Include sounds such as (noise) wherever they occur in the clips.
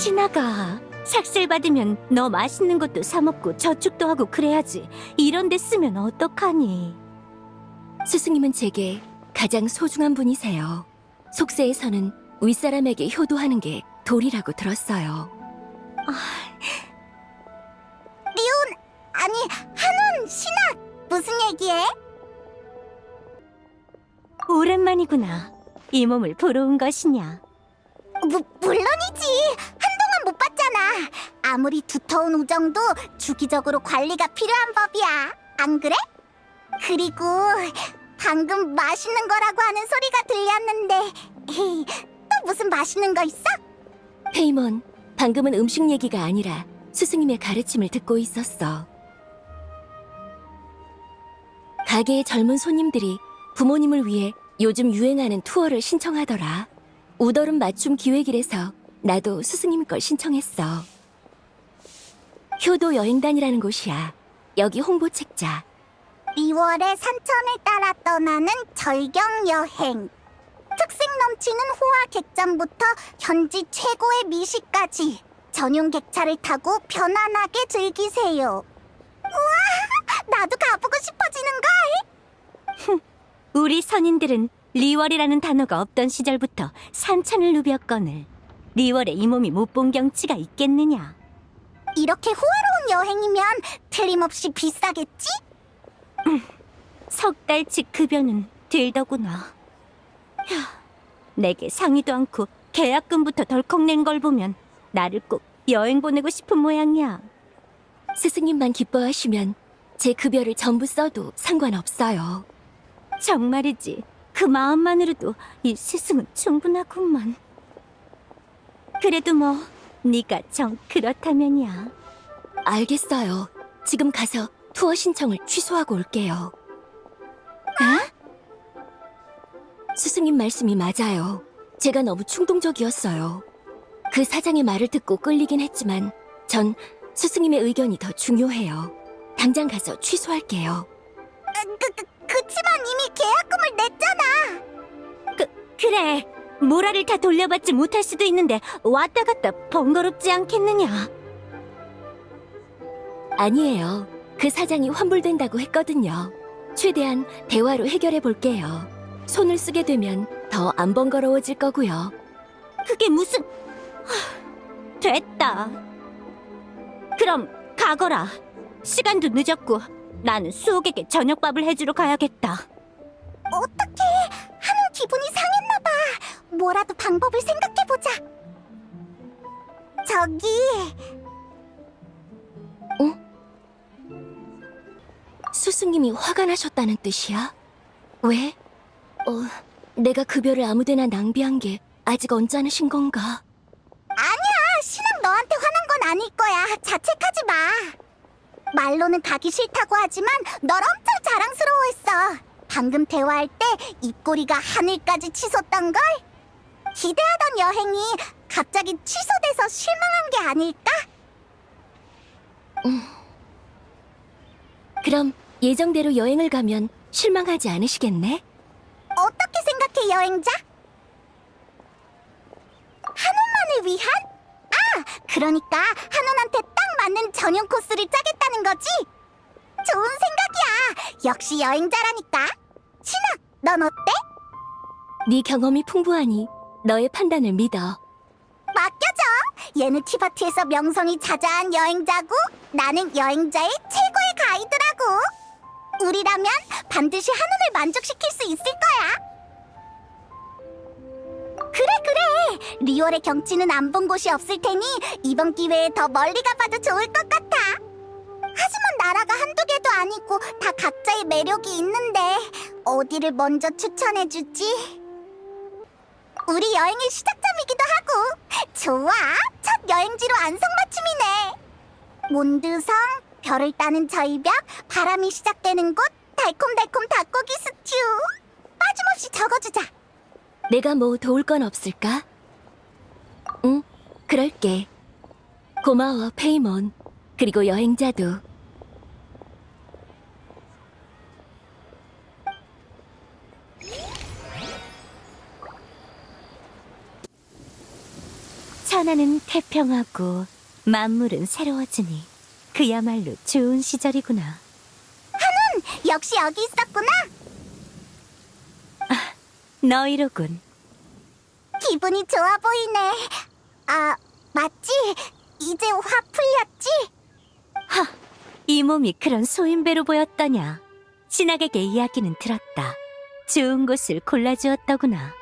신아가 삭슬 받으면 너 맛있는 것도 사 먹고 저축도 하고 그래야지. 이런 데 쓰면 어떡하니? 스승님은 제게 가장 소중한 분이세요. 속세에서는 윗사람에게 효도하는 게 도리라고 들었어요. 아니, 한원, 신학, 무슨 얘기해? 오랜만이구나. 이 몸을 보러 온 것이냐? 무, 물론이지. 아무리 두터운 우정도 주기적으로 관리가 필요한 법이야. 안 그래? 그리고 방금 맛있는 거라고 하는 소리가 들렸는데 에이, (laughs) 또 무슨 맛있는 거 있어? 페이몬, 방금은 음식 얘기가 아니라 스승님의 가르침을 듣고 있었어. 가게의 젊은 손님들이 부모님을 위해 요즘 유행하는 투어를 신청하더라. 우더름 맞춤 기획이래서 나도 스승님 걸 신청했어. 효도 여행단이라는 곳이야. 여기 홍보 책자. 2월에 산천을 따라 떠나는 절경 여행. 특색 넘치는 호화 객잔부터 현지 최고의 미식까지 전용 객차를 타고 편안하게 즐기세요. 우와, 나도 가보고 싶어지는 걸. (laughs) 우리 선인들은 리월이라는 단어가 없던 시절부터 산천을 누볐거늘 리월에 이 몸이 못 본 경치가 있겠느냐? 이렇게 호화로운 여행이면 틀림없이 비싸겠지? 석 달치 급여는 들더구나. 휴, 내게 상의도 않고 계약금부터 덜컥 낸 걸 보면 나를 꼭 여행 보내고 싶은 모양이야. 스승님만 기뻐하시면 제 급여를 전부 써도 상관없어요. 정말이지. 그 마음만으로도 이 스승은 충분하구만. 그래도 뭐 네가 정 그렇다면이야. 알겠어요. 지금 가서 투어 신청을 취소하고 올게요. 스승님 말씀이 맞아요. 제가 너무 충동적이었어요. 그 사장의 말을 듣고 끌리긴 했지만 전 스승님의 의견이 더 중요해요. 당장 가서 취소할게요. 그, 그, 그치만 이미 계약금을 냈잖아. 그래. 모라를 다 돌려받지 못할 수도 있는데 왔다 갔다 번거롭지 않겠느냐? 아니에요. 그 사장이 환불된다고 했거든요. 최대한 대화로 해결해 볼게요. 손을 쓰게 되면 더 안 번거로워질 거고요. 그게 무슨... 하, (sighs) 됐다. 그럼 가거라. 시간도 늦었고 나는 수옥에게 저녁밥을 해주러 가야겠다. 어떡해. 한우 기분이 상했나봐. 뭐라도 방법을 생각해보자. 저기, 스승님이 화가 나셨다는 뜻이야? 왜? 어, 내가 급여를 아무데나 낭비한 게 아직 언짢으신 건가? 아니야. 신랑 너한테 화난 건 아닐 거야. 자책하지 마. 말로는 가기 싫다고 하지만 널 엄청 자랑스러워했어. 방금 대화할 때 입꼬리가 하늘까지 치솟던 걸? 기대하던 여행이 갑자기 취소돼서 실망한 게 아닐까? 그럼 예정대로 여행을 가면 실망하지 않으시겠네? 어떻게 생각해, 여행자? 한원만을 위한? 아, 그러니까 한원한테 딱 맞는 전용 코스를 짜겠다는 거지? 좋은 생각이야. 역시 여행자라니까. 신아, 넌 어때? 네 경험이 풍부하니 너의 판단을 믿어. 맡겨줘. 얘는 티바트에서 명성이 자자한 여행자고 나는 여행자의 최고의 가이드라고. 우리라면 반드시 한운을 만족시킬 수 있을 거야. 그래 그래. 리월의 경치는 안 본 곳이 없을 테니 이번 기회에 더 멀리 가봐도 좋을 것 같아. 하지만 나라가 한두 개도 아니고 다 각자의 매력이 있는데 어디를 먼저 추천해주지? 우리 여행의 시작점이기도 하고 좋아 첫 여행지로 안성맞춤이네 몬드성 별을 따는 절벽 바람이 시작되는 곳 달콤달콤 닭고기 스튜 빠짐없이 적어주자 내가 뭐 도울 건 없을까? 응, 그럴게. 고마워, 페이몬. 그리고 여행자도. 자, 천하는 태평하고 만물은 새로워지니 그야말로 좋은 시절이구나. 역시 여기 있었구나. 너희로군. 기분이 좋아 보이네. 아, 맞지? 이제 화 풀렸지? 이 몸이 그런 소인배로 보였더냐. 신학에게 이야기는 들었다. 좋은 곳을 골라주었더구나.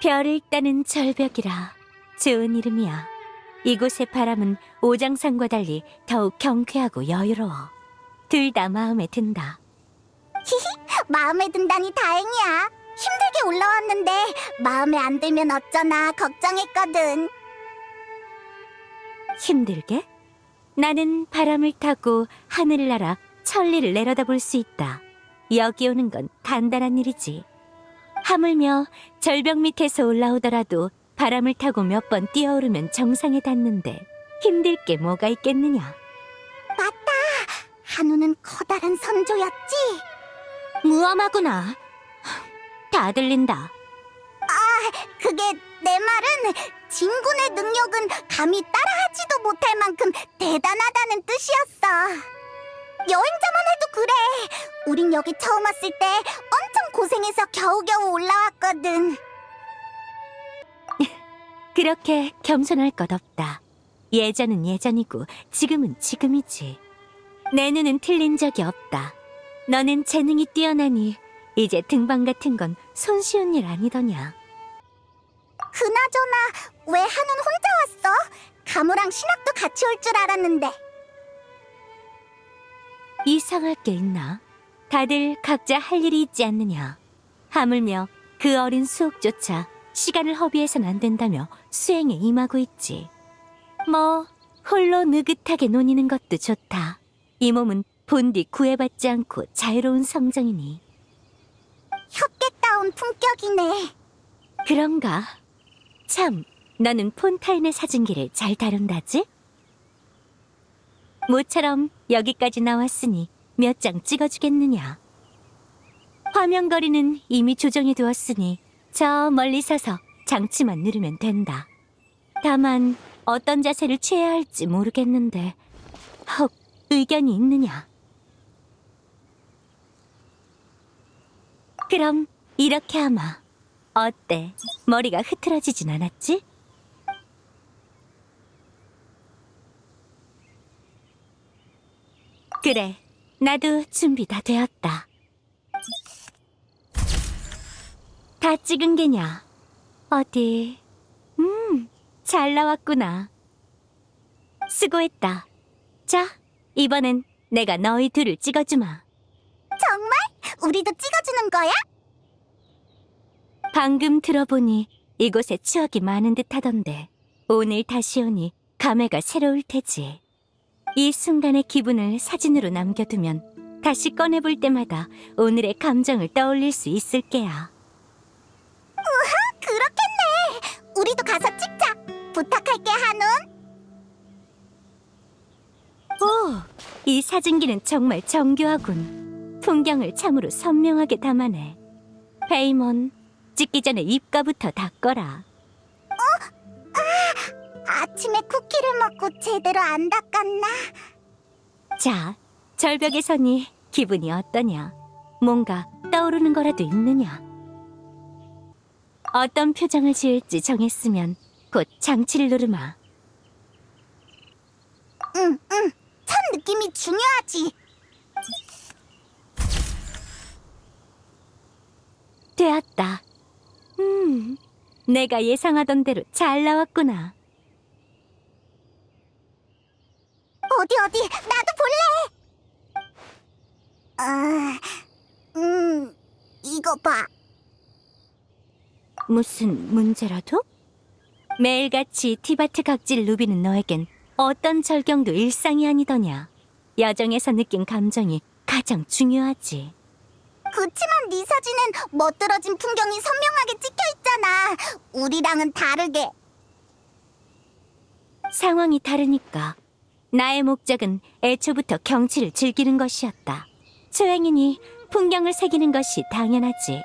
별을 따는 절벽이라 좋은 이름이야. 이곳의 바람은 오장산과 달리 더욱 경쾌하고 여유로워. 둘 다 마음에 든다. 마음에 든다니 다행이야. 힘들게 올라왔는데 마음에 안 들면 어쩌나 걱정했거든. 힘들게? 나는 바람을 타고 하늘을 날아 천리를 내려다볼 수 있다. 여기 오는 건 간단한 일이지. 하물며 절벽 밑에서 올라오더라도 바람을 타고 몇 번 뛰어오르면 정상에 닿는데 힘들 게 뭐가 있겠느냐. 한우는 커다란 선조였지? 무엄하구나. 다 들린다. 그게 내 말은 진군의 능력은 감히 따라하지도 못할 만큼 대단하다는 뜻이었어. 여행자만 해도 그래. 우린 여기 처음 왔을 때 고생해서 겨우겨우 올라왔거든. (laughs) 그렇게 겸손할 것 없다. 예전은 예전이고 지금은 지금이지. 내 눈은 틀린 적이 없다. 너는 재능이 뛰어나니 이제 등반 같은 건 손쉬운 일 아니더냐. 그나저나 왜 한운 혼자 왔어? 가무랑 신학도 같이 올 줄 알았는데. 이상할 게 있나? 다들 각자 할 일이 있지 않느냐. 하물며 그 어린 수옥조차 시간을 허비해선 안 된다며 수행에 임하고 있지. 뭐 홀로 느긋하게 노니는 것도 좋다. 이 몸은 본디 구애받지 않고 자유로운 성정이니. 혁객다운 품격이네. 그런가? 참, 너는 폰타인의 사진기를 잘 다룬다지? 모처럼 여기까지 나왔으니 몇 장 찍어주겠느냐? 화면거리는 이미 조정해 두었으니 저 멀리 서서 장치만 누르면 된다. 다만 어떤 자세를 취해야 할지 모르겠는데 혹 의견이 있느냐? 그럼 이렇게 하마. 어때? 머리가 흐트러지진 않았지? 그래, 나도 준비 다 되었다. 다 찍은 게냐? 어디? 음, 잘 나왔구나. 수고했다. 자, 이번엔 내가 너희 둘을 찍어주마. 정말? 우리도 찍어주는 거야? 방금 들어보니 이곳에 추억이 많은 듯 하던데 오늘 다시 오니 감회가 새로울 테지. 이 순간의 기분을 사진으로 남겨두면 다시 꺼내볼 때마다 오늘의 감정을 떠올릴 수 있을 게야. 그렇겠네. 우리도 가서 찍자. 부탁할게, 한운. 오, 이 사진기는 정말 정교하군. 풍경을 참으로 선명하게 담아내. 페이몬, 찍기 전에 입가부터 닦거라. 아침에 쿠키를 먹고 제대로 안 닦았나? 자, 절벽에 서니 기분이 어떠냐? 뭔가 떠오르는 거라도 있느냐? 어떤 표정을 지을지 정했으면 곧 장치를 누르마. 응, 응. 첫 느낌이 중요하지. 되었다. 음, 내가 예상하던 대로 잘 나왔구나. 어디 어디 나도 볼래. 아, 음, 이거 봐. 무슨 문제라도? 매일같이 티바트 각질 누비는 너에겐 어떤 절경도 일상이 아니더냐. 여정에서 느낀 감정이 가장 중요하지. 그치만 네 사진은 멋들어진 풍경이 선명하게 찍혀 있잖아. 우리랑은 다르게. 상황이 다르니까. 나의 목적은 애초부터 경치를 즐기는 것이었다. 초행이니 풍경을 새기는 것이 당연하지.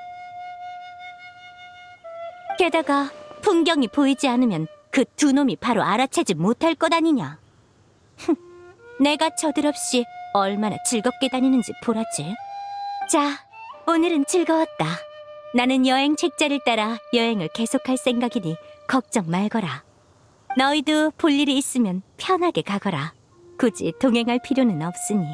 게다가 풍경이 보이지 않으면 그 두 놈이 바로 알아채지 못할 것 아니냐. 흠, 내가 저들 없이 얼마나 즐겁게 다니는지 보라지. 자, 오늘은 즐거웠다. 나는 여행 책자를 따라 여행을 계속할 생각이니 걱정 말거라. 너희도 볼 일이 있으면 편하게 가거라. 굳이 동행할 필요는 없으니.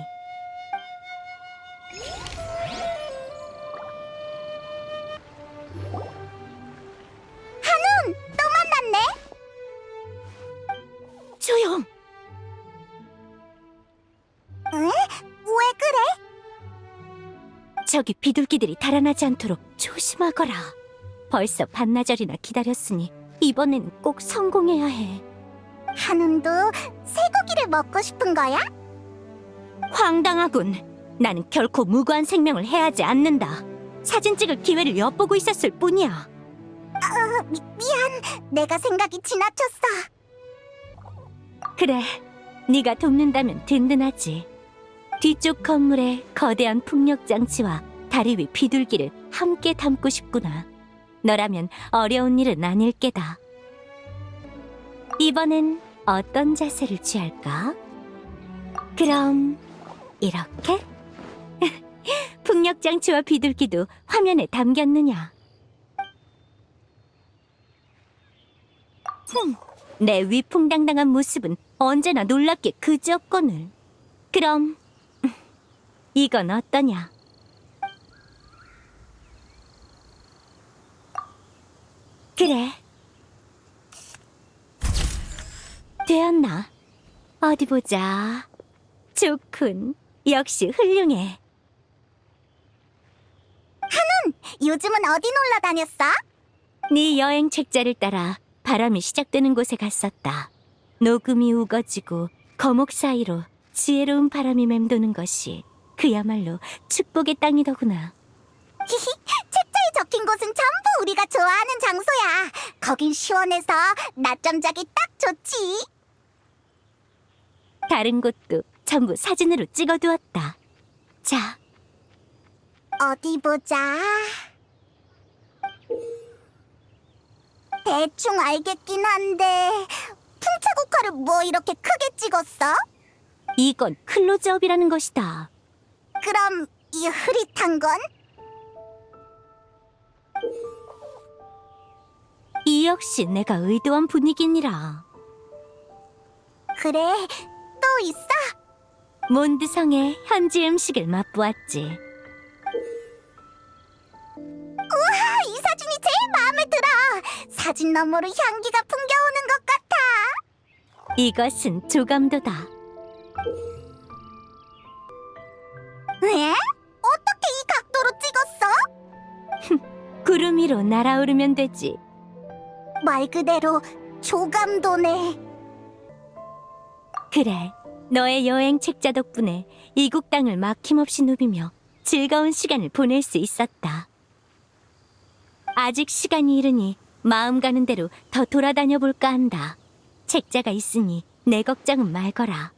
또 만났네. 조용! 왜 그래? 저기 비둘기들이 달아나지 않도록 조심하거라. 벌써 반나절이나 기다렸으니 이번에는 꼭 성공해야 해. 한운도 쇠고기를 먹고 싶은 거야? 황당하군. 나는 결코 무고한 생명을 해하지 않는다. 사진 찍을 기회를 엿보고 있었을 뿐이야. 어, 미, 미안. 내가 생각이 지나쳤어. 그래, 네가 돕는다면 든든하지. 뒤쪽 건물에 거대한 풍력 장치와 다리 위 비둘기를 함께 담고 싶구나. 너라면 어려운 일은 아닐 게다. 이번엔 어떤 자세를 취할까? 그럼 이렇게? (laughs) 풍력 장치와 비둘기도 화면에 담겼느냐? 흠, 내 위풍당당한 모습은 언제나 놀랍게 그지없거늘. 그럼 (laughs) 이건 어떠냐? 그래. 되었나? 어디 보자. 좋군. 역시 훌륭해. 요즘은 어디 놀러 다녔어? 네 여행 책자를 따라 바람이 시작되는 곳에 갔었다. 녹음이 우거지고 거목 사이로 지혜로운 바람이 맴도는 것이 그야말로 축복의 땅이더구나. 책자에 적힌 곳은 전부 우리가 좋아하는 장소야. 거긴 시원해서 낮잠 자기 딱 좋지. 다른 곳도 전부 사진으로 찍어두었다. 자, 어디 보자. 대충 알겠긴 한데 풍차 국화를 뭐 이렇게 크게 찍었어? 이건 클로즈업이라는 것이다. 그럼 이 흐릿한 건? 이 역시 내가 의도한 분위기니라. 그래, 또 있어? 몬드성의 현지 음식을 맛보았지. 아, 이 사진이 제일 마음에 들어. 사진 너머로 향기가 풍겨오는 것 같아. 이것은 조감도다. 에? 어떻게 이 각도로 찍었어? (laughs) 구름 위로 날아오르면 되지. 말 그대로 조감도네. 그래, 너의 여행 책자 덕분에 이국 땅을 막힘없이 누비며 즐거운 시간을 보낼 수 있었다. 아직 시간이 이르니 마음 가는 대로 더 돌아다녀 볼까 한다. 책자가 있으니 내 걱정은 말거라.